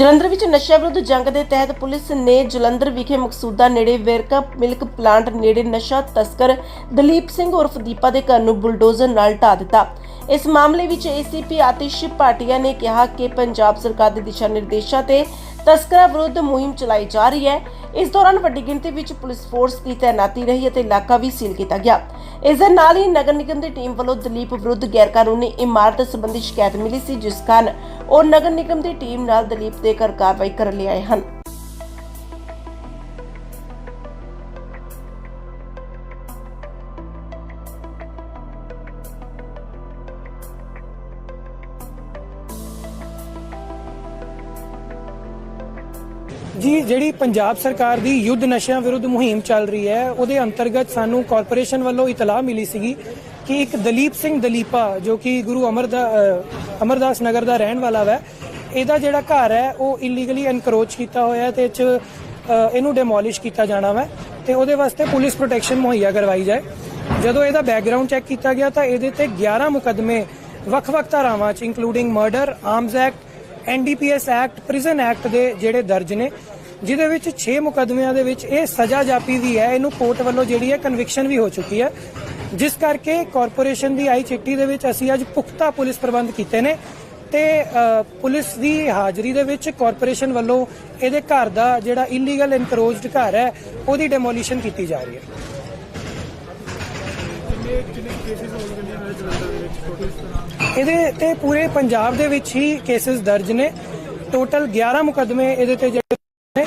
ਜਲੰਧਰ ਵਿੱਚ ਨਸ਼ਾ ਵਿਰੁੱਧ ਜੰਗ ਦੇ ਤਹਿਤ ਪੁਲਿਸ ਨੇ ਜਲੰਧਰ ਵਿਖੇ ਮਕਸੂਦਾ ਨੇੜੇ ਵੇਰਕਾ ਮਿਲਕ ਪਲਾਂਟ ਨੇੜੇ ਨਸ਼ਾ ਤਸਕਰ ਦਲੀਪ ਸਿੰਘ ਉਰਫ ਦੀਪਾ ਦੇ ਘਰ ਨੂੰ ਬੁਲਡੋਜ਼ਰ ਨਾਲ ਢਾ ਦਿੱਤਾ। ਇਸ ਮਾਮਲੇ ਵਿੱਚ ਏਸੀਪੀ ਆਤਿਸ਼ ਭਾਟੀਆ ਨੇ ਕਿਹਾ ਕਿ ਪੰਜਾਬ ਸਰਕਾਰ ਦੇ ਦਿਸ਼ਾ ਨਿਰਦੇਸ਼ਾਂ ਤੇ ਤਸਕਰਾਂ ਵਿਰੁੱਧ ਮੁਹਿੰਮ ਚਲਾਈ ਜਾ ਰਹੀ ਹੈ। ਇਸ ਦੌਰਾਨ ਵੱਡੀ ਗਿਣਤੀ ਵਿੱਚ ਪੁਲਿਸ ਫੋਰਸ ਦੀ ਤੈਨਾਤੀ ਰਹੀ ਅਤੇ ਇਲਾਕਾ ਵੀ ਸੀਲ ਕੀਤਾ ਗਿਆ। ਇਸ ਦੇ ਨਾਲ ਹੀ ਨਗਰ ਨਿਗਮ ਦੀ ਟੀਮ ਵੱਲੋਂ ਦਲੀਪ ਵਿਰੁੱਧ ਗੈਰਕਾਨੂੰਨੀ ਇਮਾਰਤ ਸੰਬੰਧੀ ਸ਼ਿਕਾਇਤ ਮਿਲੀ ਸੀ, ਜਿਸ ਕਾਰਨ ਉਹ ਨਗਰ ਨਿਗਮ ਦੀ ਟੀਮ ਨਾਲ ਦਲੀਪ ਦੇ ਘਰ ਕਾਰਵਾਈ ਕਰਨ ਲਈ ਆਏ ਹਨ। ਜੀ, ਜਿਹੜੀ ਪੰਜਾਬ ਸਰਕਾਰ ਦੀ ਯੁੱਧ ਨਸ਼ਿਆਂ ਵਿਰੁੱਧ ਮੁਹਿੰਮ ਚੱਲ ਰਹੀ ਹੈ, ਉਹਦੇ ਅੰਤਰਗਤ ਸਾਨੂੰ ਕਾਰਪੋਰੇਸ਼ਨ ਵੱਲੋਂ ਇਤਲਾਹ ਮਿਲੀ ਸੀਗੀ ਕਿ ਇੱਕ ਦਲੀਪ ਸਿੰਘ ਦਲੀਪਾ, ਜੋ ਕਿ ਗੁਰੂ ਅਮਰਦਾ ਅਮਰਦਾਸ ਨਗਰ ਦਾ ਰਹਿਣ ਵਾਲਾ ਹੈ ਇਹਦਾ ਜਿਹੜਾ ਘਰ ਹੈ, ਉਹ ਇਲੀਗਲੀ ਐਨਕਰੋਚ ਕੀਤਾ ਹੋਇਆ ਹੈ ਤੇ ਇਹ ਚ ਇਹਨੂੰ ਡਿਮੋਲਿਸ਼ ਕੀਤਾ ਜਾਣਾ ਵਾ ਤੇ ਉਹਦੇ ਵਾਸਤੇ ਪੁਲਿਸ ਪ੍ਰੋਟੈਕਸ਼ਨ ਮੁਹੱਈਆ ਕਰਵਾਈ ਜਾਏ। ਜਦੋਂ ਇਹਦਾ ਬੈਕਗ੍ਰਾਉਂਡ ਚੈੱਕ ਕੀਤਾ ਗਿਆ ਤਾਂ ਇਹਦੇ ਤੇ 11 ਮੁਕੱਦਮੇ ਵੱਖ-ਵੱਖ ਧਾਰਾਵਾਂ ਚ including murder arms act NDPS act, prison act ਦੇ ਜਿਹੜੇ ਦਰਜ ਨੇ, ਜਿਹਦੇ ਵਿੱਚ 6 ਮੁਕੱਦਮਿਆਂ ਦੇ ਵਿੱਚ ਇਹ ਸਜ਼ਾ ਜਾਪੀ ਵੀ ਹੈ, ਇਹਨੂੰ ਕੋਰਟ ਵੱਲੋਂ ਜਿਹੜੀ ਹੈ ਕਨਵਿਕਸ਼ਨ ਵੀ ਹੋ ਚੁੱਕੀ ਹੈ। ਜਿਸ ਕਰਕੇ ਕਾਰਪੋਰੇਸ਼ਨ ਦੀ ਆਈ ਚਿੱਠੀ ਦੇ ਵਿੱਚ ਅਸੀਂ ਅੱਜ ਪੁਖਤਾ ਪੁਲਿਸ ਪ੍ਰਬੰਧ ਕੀਤੇ ਨੇ ਤੇ ਪੁਲਿਸ ਦੀ ਹਾਜ਼ਰੀ ਦੇ ਵਿੱਚ ਕਾਰਪੋਰੇਸ਼ਨ ਵੱਲੋਂ ਇਹਦੇ ਘਰ ਦਾ ਜਿਹੜਾ ਇਲੀਗਲ ਐਨਕਰੋਚਡ ਘਰ ਹੈ, ਉਹਦੀ ਡੈਮੋਲੀਸ਼ਨ ਕੀਤੀ ਜਾ ਰਹੀ ਹੈ। ਇਹਦੇ ਤੇ ਪੂਰੇ ਪੰਜਾਬ ਦੇ ਵਿੱਚ ਹੀ ਕੇਸਿਸ ਦਰਜ ਨੇ ਟੋਟਲ 11 ਮੁਕੱਦਮੇ ਇਹਦੇ ਤੇ ਜਿਹੜੇ ਨੇ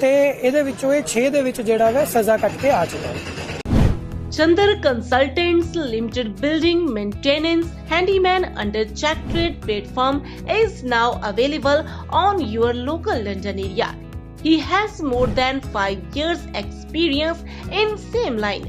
ਤੇ ਇਹਦੇ ਵਿੱਚੋਂ ਇਹ 6 ਦੇ ਵਿੱਚ ਜਿਹੜਾ ਵਾ ਸਜ਼ਾ ਕੱਟ ਕੇ ਆ ਚੁੱਕਾ ਹੈ Consultants Limited Building Maintenance Handyman under Check Trade platform is now available on your local London area. He has more than 5 years experience in same line.